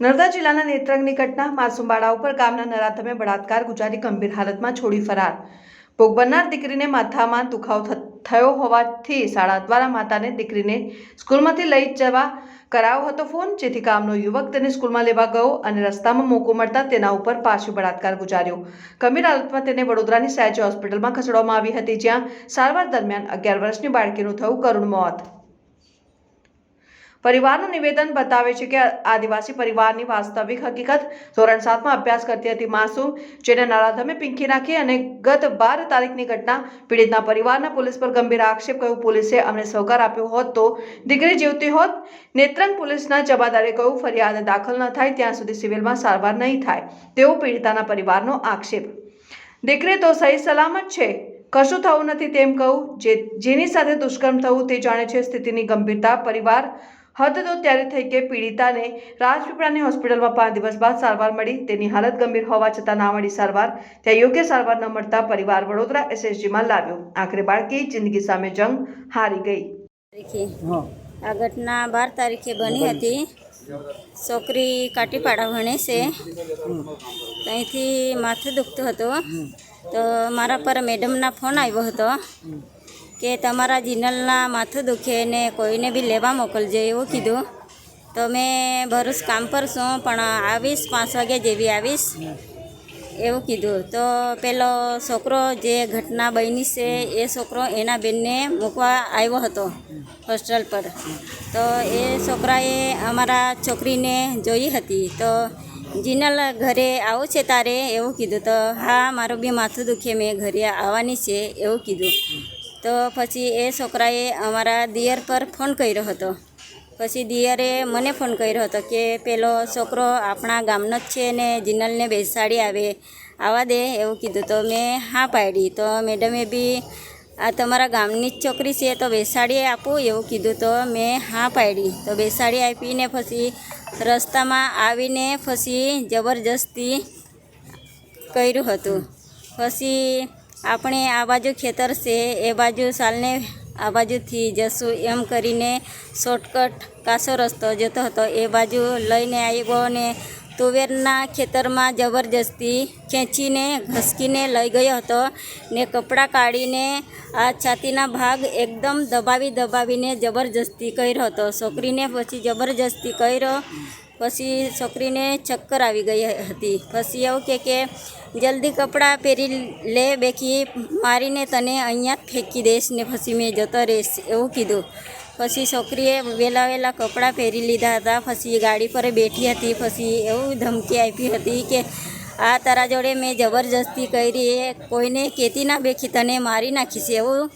નર્મદા જિલ્લાના નેત્રંગની ઘટના માસુમ બાળા ઉપર ગામના નરાધમે બળાત્કાર ગુજારી ગંભીર હાલતમાં છોડી ફરાર. ભોગ બનનાર દીકરીને માથામાં દુખાવો થયો હોવાથી શાળા દ્વારા માતાને દીકરીને સ્કૂલમાંથી લઈ જવા કરાયો હતો ફોન. જેથી ગામનો યુવક તેને સ્કૂલમાં લેવા ગયો અને રસ્તામાં મોકો મળતા તેના ઉપર પાછો બળાત્કાર ગુજાર્યો. ગંભીર હાલતમાં તેને વડોદરાની સયાજી હોસ્પિટલમાં ખસેડવામાં આવી હતી, જ્યાં સારવાર દરમિયાન અગિયાર વર્ષની બાળકીનું થયું કરુણ મોત. પરિવારનું નિવેદન બતાવે છે કે આદિવાસી પરિવારની વાસ્તવિક હકીકત ધોરણ સાતમાં અભ્યાસ કરતી હતી માસૂમ, જેને નરાધમે પીંખી નાખી અને ગત બાર તારીખની ઘટના પીડિતના પરિવારના પોલીસ પર ગંભીર આક્ષેપ કહ્યું પોલીસે અમને સહકાર આપ્યો હોત તો દીકરી જીવતી હોત. નેત્રંગ પોલીસના જવાબદારે કહ્યું ફરિયાદ દાખલ ન થાય ત્યાં સુધી સિવિલમાં સારવાર નહીં થાય, તેવો પીડિતાના પરિવારનો આક્ષેપ. દીકરી તો સહી સલામત છે, કશું થવું નથી તેમ કહું, જે જેની સાથે દુષ્કર્મ થયું તે જાણે છે સ્થિતિની ગંભીરતા પરિવાર હદ તો ત્યારે થઈ કે પીડિતાને રાજપીપળાની હોસ્પિટલમાં પાંચ દિવસ બાદ સારવાર મળી. તેની હાલત ગંભીર હોવા છતાં ના મળી સારવાર ત્યાં યોગ્ય સારવાર ન મળતા પરિવાર વડોદરા એસએસજીમાં લાવ્યો. આખરે બાળકી જિંદગી સામે જંગ હારી ગઈ. આ ઘટના બાર તારીખે બની હતી. છોકરી કાટીપાડા ભણે છે ત્યાંથી માથું દુખતું હતું. તો મારા પર મેડમના ફોન આવ્યો હતો. કે તમારા જીનલના માથું દુખે ને કોઈને બી લેવા મોકલજે એવું કીધું. તો મેં ભરૂચ કામ પર છું, પણ આવીશ, પાંચ વાગે જેવી આવીશ એવું કીધું. તો પેલો છોકરો જે ઘટના બની છે, એ છોકરો એના બેનને મૂકવા આવ્યો હતો હોસ્ટેલ પર. તો એ છોકરાએ અમારા છોકરીને જોઈ હતી. તો જીનલ ઘરે આવું છે તારે? એવું કીધું. તો હા, મારું બી માથું દુખે, મેં ઘરે આવવાની છે, એવું કીધું. તો પછી એ છોકરાએ અમારા દિયર પર ફોન કર્યો હતો. પછી દિયરે મને ફોન કર્યો હતો કે પેલો છોકરો આપણા ગામનો જ છે ને જિનલને બેસાડી આવે. આવવા દે એવું કીધું તો મેં હા પાડી. તો મેડમે બી આ તમારા ગામની જ છોકરી છે તો બેસાડી આપું એવું કીધું તો મેં હા પાડી. તો બેસાડી આપીને પછી રસ્તામાં આવીને પછી જબરજસ્તી કર્યું હતું. પછી આપણે આ બાજુ ખેતર છે, એ બાજુ સાલને આ બાજુથી જશું એમ કરીને શોર્ટકટ કાસો રસ્તો જતો હતો. એ બાજુ લઈને આવ્યો ને તુવેરના ખેતરમાં જબરજસ્તી ખેંચીને, ઘસકીને લઈ ગયો હતો ને કપડાં કાઢીને આ છાતીના ભાગ એકદમ દબાવી દબાવીને જબરજસ્તી કર્યો હતો. છોકરીને પછી જબરજસ્તી કર્યો પછી છોકરીને ચક્કર આવી ગઈ હતી. પછી એવું કે કે, જલ્દી કપડાં પહેરી લે બેકી મારીને તને અહીંયા જ ફેંકી દઈશ ને પછી મેં જતો રહીશ, એવું કીધું. પછી છોકરીએ વહેલા વહેલા કપડાં પહેરી લીધા હતા. પછી ગાડી પર બેઠી હતી. પછી એવું ધમકી આપી હતી કે, આ તારા જોડે મેં જબરજસ્તી કરી, એ કોઈને કહેતી ના બેખી, તને મારી નાખીશ, એવું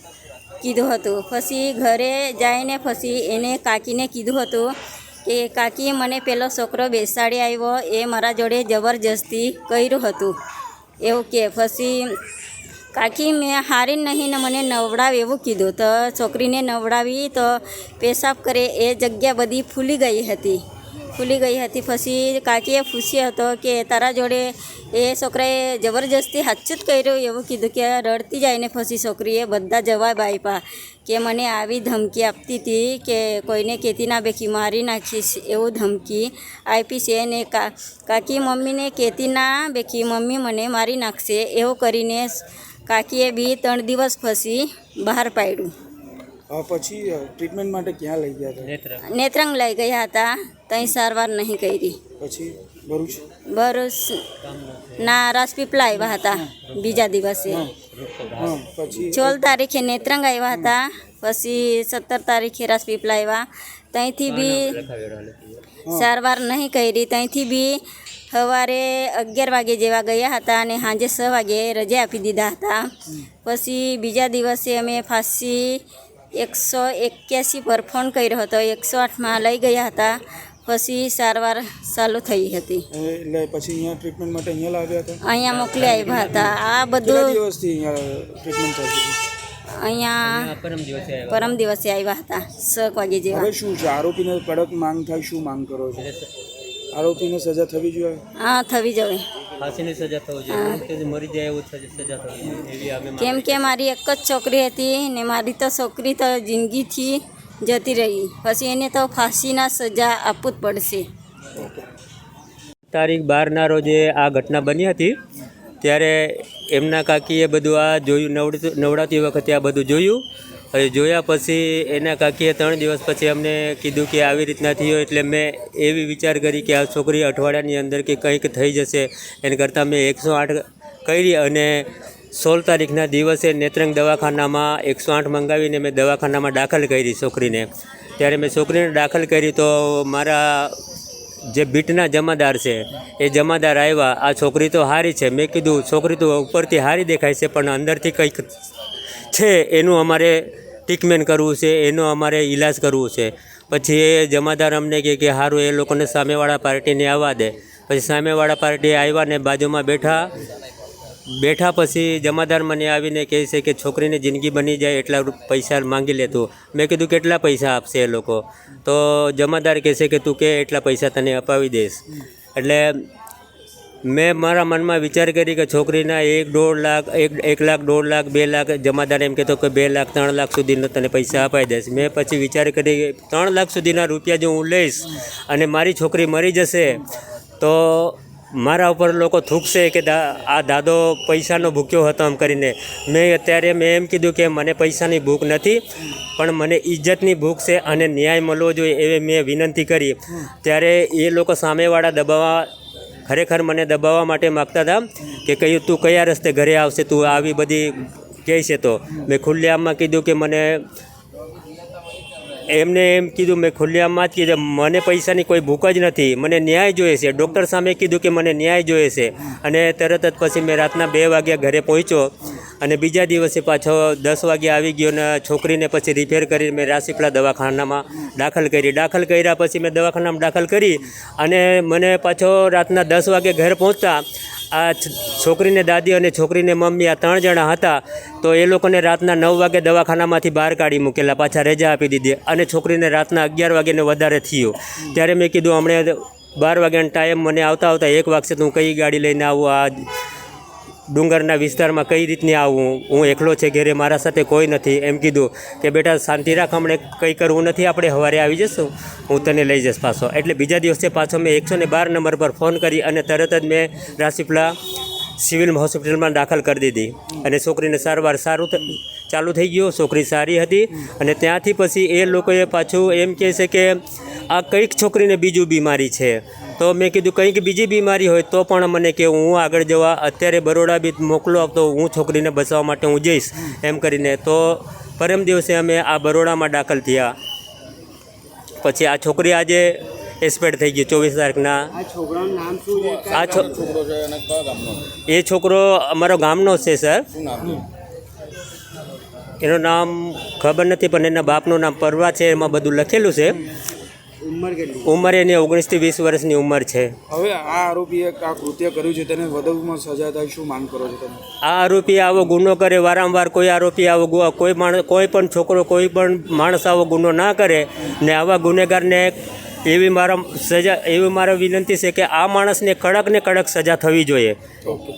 કીધું હતું. પછી ઘરે જઈને પછી એને કાકીને કીધું હતું કે, કાકીએ મને પેલો છોકરો બેસાડી આવ્યો એ મારા જોડે જબરજસ્તી કર્યું હતું. એવું કે, પછી, કાકી, મેં હારી નહીં ને મને નવડાવ એવું કીધું. તો છોકરીને નવડાવી તો પેશાબ કરે, એ જગ્યા બધી ફૂલી ગઈ હતી. ફૂલી ગઈ હતી. પછી કાકીએ પૂછ્યો હતો કે, તારા જોડે એ છોકરાએ જબરજસ્તી હાચું જ કર્યું? એવું કીધું કે, રડતી જાય ને પછી છોકરીએ બધા જવાબ આપ્યા કે મને આવી ધમકી આપતી હતી કે કોઈને કહેતી ના બેકી મારી નાખીશ એવું ધમકી આપી છે ને કાકી મમ્મીને કહેતી ના બેકી મમ્મી મને મારી નાખશે. એવું કરીને કાકીએ બી ત્રણ દિવસ પછી બહાર પાડ્યું. પછી ટ્રીટમેન્ટ માટે ક્યાં લઈ ગયા હતા? નેત્રંગ લઈ ગયા હતા. ત્યાં સારવાર નહીં કરી. પછી ભરૂચ? ભરૂચ ના રાજપીપળા આવ્યા હતા બીજા દિવસે. હા પછી? સોળ તારીખે નેત્રંગ આવ્યા હતા. પછી સત્તર તારીખે રાજપીપળા આવ્યા. ત્યાંથી બી સારવાર નહીં કરી. ત્યાંથી બી સવારે અગિયાર વાગે જેવા ગયા હતા અને સાંજે છ વાગે રજા આપી દીધા હતા. પછી બીજા દિવસે અમે ફાંસી એકસો એક્યાસી પર ફોન કર્યો હતો. એકસો આઠમાં લઈ ગયા હતા. પછી સારવાર ચાલુ થઈ હતી. એટલે પછી અહીંયા ટ્રીટમેન્ટ માટે અહીંયા લાવ્યા હતા? અહીંયા મોકલી આવ્યા હતા. આ બધું દિવસથી અહીંયા ટ્રીટમેન્ટ ચાલતી હતી અહીંયા પરમ દિવસે આવ્યા હતા. છ વાગે જેવા. હવે શું છે? આરોપીને કડક માંગ થાય શું માંગ કરો છો? આરોપીને સજા થવી જોઈએ? હા થવી જોઈએ. ફાંસીની સજા થવી જોઈએ. કે મરી જાય એવું સજા થવી જોઈએ. એવી અમે કેમ કે મારી એક જ છોકરી હતી ને મારી તો છોકરી તો જિંદગીથી જતી રહી. પછી એને તો ફાંસીના સજા આપવું જ પડશે. તારીખ બારના રોજે આ ઘટના બની હતી. ત્યારે એમના કાકીએ બધું આ જોયું નવડાતી વખતે આ બધું જોયું. હવે જોયા પછી એના કાકીએ ત્રણ દિવસ પછી અમને કીધું કે આવી રીતના થયો એટલે મેં એવી વિચાર કરી કે આ છોકરી અઠવાડિયાની અંદર કે કંઈક થઈ જશે. એને કરતાં મેં એકસો આઠ કરી અને સોળ તારીખના દિવસે નેત્રંગ દવાખાનામાં એકસો આઠ મંગાવીને મેં દવાખાનામાં દાખલ કરી છોકરીને. ત્યારે મેં છોકરીને દાખલ કરી તો મારા જે બીટના જમાદાર છે, એ જમાદાર આવ્યા. આ છોકરી તો હારી છે. મેં કીધું, છોકરી તો ઉપરથી હારી દેખાય છે, પણ અંદરથી કંઈક છે, એનું અમારે ટ્રીટમેન્ટ કરવું છે, એનો અમારે ઈલાજ કરવું છે. પછી એ જમાદાર અમને કહે કે સારું એ લોકોને સામેવાળા પાર્ટીને આવવા દે. પછી સામેવાળા પાર્ટી આવ્યા ને બાજુમાં બેઠા. બેઠા પછી જમાદાર મને આવીને કહે છે કે છોકરીને જિંદગી બની જાય એટલા પૈસા માંગી લેતું મેં કીધું, કેટલા પૈસા આપશે એ લોકો? તો જમાદાર કહે છે કે, તું કે, એટલા પૈસા તને અપાવી દઈશ. એટલે મેં મારા મનમાં વિચાર કરી કે છોકરીના એક દોઢ લાખ, એક એક લાખ, દોઢ લાખ, બે લાખ જમાદાર એમ કહેતો કે બે લાખ, ત્રણ લાખ સુધીનો તને પૈસા અપાઈ દઈશ. મેં પછી વિચાર કરી ત્રણ લાખ સુધીના રૂપિયા જો હું લઈશ અને મારી છોકરી મરી જશે, તો મારા ઉપર લોકો થૂકશે કે દા, આ દાદો પૈસાનો ભૂખ્યો હતો એમ કરીને. મેં અત્યારે મેં એમ કીધું કે મને પૈસાની ભૂખ નથી, પણ મને ઇજ્જતની ભૂખ છે અને ન્યાય મળવો જોઈએ એવી મેં વિનંતી કરી. ત્યારે એ લોકો સામેવાળા દબાવવા ખરેખર મને દબાવવા માટે માગતા હતા કે કહ્યું તું કયા રસ્તે ઘરે આવશે? તું આવી બધી કહે છે તો. મેં ખુલ્લેઆમમાં કીધું કે મને એમને એમ કીધું, મેં ખુલ્લેઆમમાં જ કીધું, મને પૈસાની કોઈ ભૂખ જ નથી, મને ન્યાય જોઈએ છે. ડૉક્ટર સામે કીધું કે મને ન્યાય જોઈએ છે. અને તરત જ પછી મેં રાતના બે વાગ્યા ઘરે પહોંચ્યો. અને બીજા દિવસે પાછો દસ વાગે આવી ગયો ને છોકરીને પછી રિપેર કરી મેં રાસીપલા દવાખાનામાં દાખલ કરી. દાખલ કર્યા પછી મેં દવાખાનામાં દાખલ કરી અને મને પાછો રાતના દસ વાગે ઘર પહોંચતા આ છોકરીને દાદી અને છોકરીને મમ્મી આ ત્રણ જણા હતા તો એ લોકોને રાતના નવ વાગે દવાખાનામાંથી બહાર કાઢી મૂકેલા, પાછા રજા આપી દીધી અને છોકરીને રાતના અગિયાર વાગ્યાને વધારે થયું. ત્યારે મેં કીધું, હમણાં બાર વાગ્યાનો ટાઈમ મને આવતા આવતા એક વાગશે તો હું કઈ ગાડી લઈને આવું? આ ડુંગરના વિસ્તારમાં કઈ રીતની આવું હું એકલો છે ઘરે, મારા સાથે કોઈ નથી. એમ કીધું કે, બેટા, શાંતિ રાખ, હમણે કંઈ કરવું નથી, આપણે સવારે આવી જશું. હું તને લઈ જઈશ પાછો. એટલે બીજા દિવસે પાછો મેં એકસો ને બાર નંબર પર ફોન કરી અને તરત જ મેં રાસીપલા સિવિલ હોસ્પિટલમાં દાખલ કરી દીધી. અને છોકરીને સારવાર સારું ચાલુ થઈ ગયું, છોકરી સારી હતી. અને ત્યાંથી પછી એ લોકોએ પાછું એમ કહે છે કે, આ કંઈક છોકરીને બીજું બીમારી છે. તો મેં કીધું કંઈક બીજી બીમારી હોય તો પણ મને કે હું આગળ જવા અત્યારે બરોડા બી મોકલો તો હું છોકરીને બચાવવા માટે હું જઈશ એમ કરીને. તો પરમ દિવસે અમે આ બરોડામાં દાખલ થયા. પછી આ છોકરી આજે એક્સપેડ થઈ ગઈ ચોવીસ તારીખના. આ છોકરાનું નામ શું છે? આ છો એ છોકરો અમારો ગામનો છે સર. એનું નામ ખબર નથી પણ એના બાપનું નામ પરવા છે એમાં બધું લખેલું છે. ઉંમર કેટલી? ઉંમર એની ઓગણીસથી વીસ વર્ષની ઉંમર છે. હવે આ આરોપીએ આ કૃત્ય કર્યું છે તેને વધુમાં સજા થાય શું માંગ કરો છો તમે? આ આરોપી આવો ગુનો કરે વારંવાર કોઈ આરોપી આવો કોઈ માણસ કોઈ પણ છોકરો કોઈ પણ માણસ આવો ગુનો ના કરે ને આવા ગુનેગારને એવી મારા સજા એવી મારા વિનંતી છે કે આ માણસને કડક ને કડક સજા થવી જોઈએ. ઓકે